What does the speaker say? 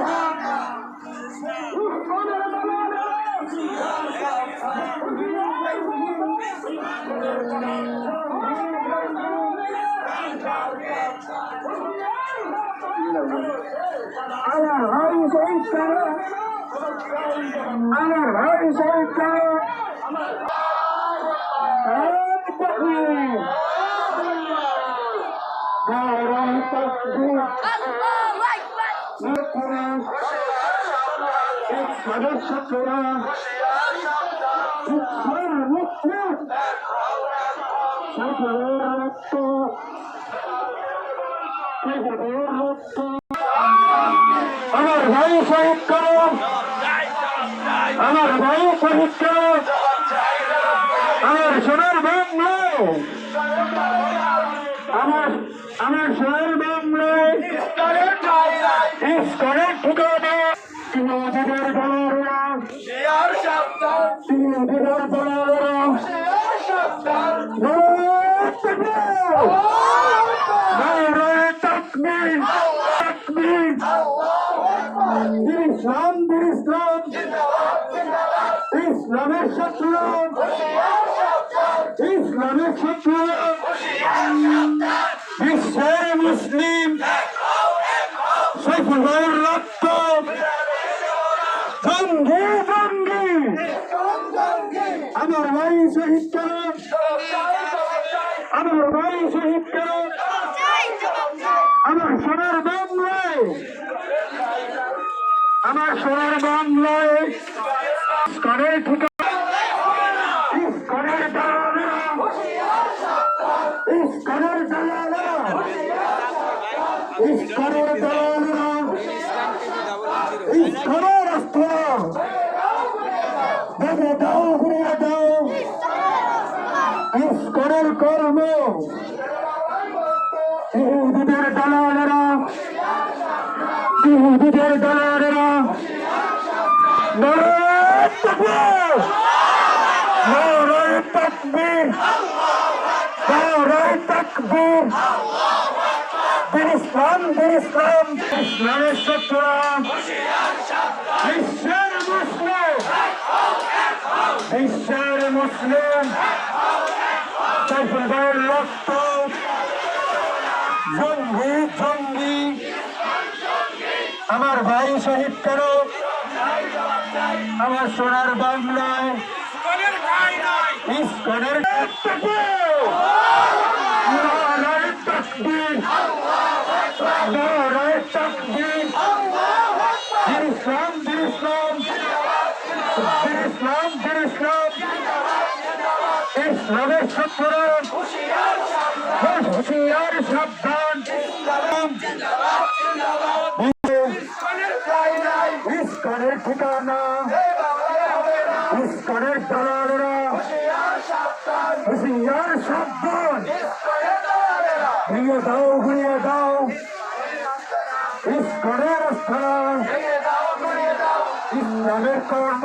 ঢাকা উসমানের দালালেরা আমার ভাই শহীদ করো আমার ভাই শহীদ করো শিক্ষার সকলের সকলের আমার ভাই শহীদ করো। আমার ভাই শহীদ করো। আমার সোনার বাংলায় আমার আমার সোনার বাংলায় ইস্কনের নদীদের বলারা শেয়ার সাবধান নদীদের বলারা শেয়ার সাবধান ইসলাম ইসলাম ইসলামের শত্রু ইসলামের শত্রু বিশ্বের মুসলিম সফলের রক্ত জঙ্গি জঙ্গি আমার ভাই শহীদ করো আমার ভাই শহীদ করো আমার সোনার বাংলায় আমার সোনার বাংলায় ইস্কনের ঠিকানা ইস্কনের দালালেরা ইস্কনের দালালেরা ইস্কনের দালালেরা ইস্কনের অস্ত্র দেখে দাও ঘুরিয়ে ইস্কনের কর্ম। ইহুদিদের দালালেরা ইহুদিদের দালালেরা ইসলাম ইসলাম। ইসলামের শত্রুরা বিশ্বের মুসলিম। বিশ্বের মুসলিম। সফলের রক্ত জঙ্গি জঙ্গি আমার ভাই শহীদ করো। আমার সোনার বাংলায় ইসলামের শত্রুরা হুশিয়ার সাবধান ইস্কনের ঠিকানা ইস্কনের দালালেরা হুশিয়ার সাবধান ঘুরিয়ে দাও ঘুরিয়ে দাও ইস্কনের স্থান ইসলামের কর্ম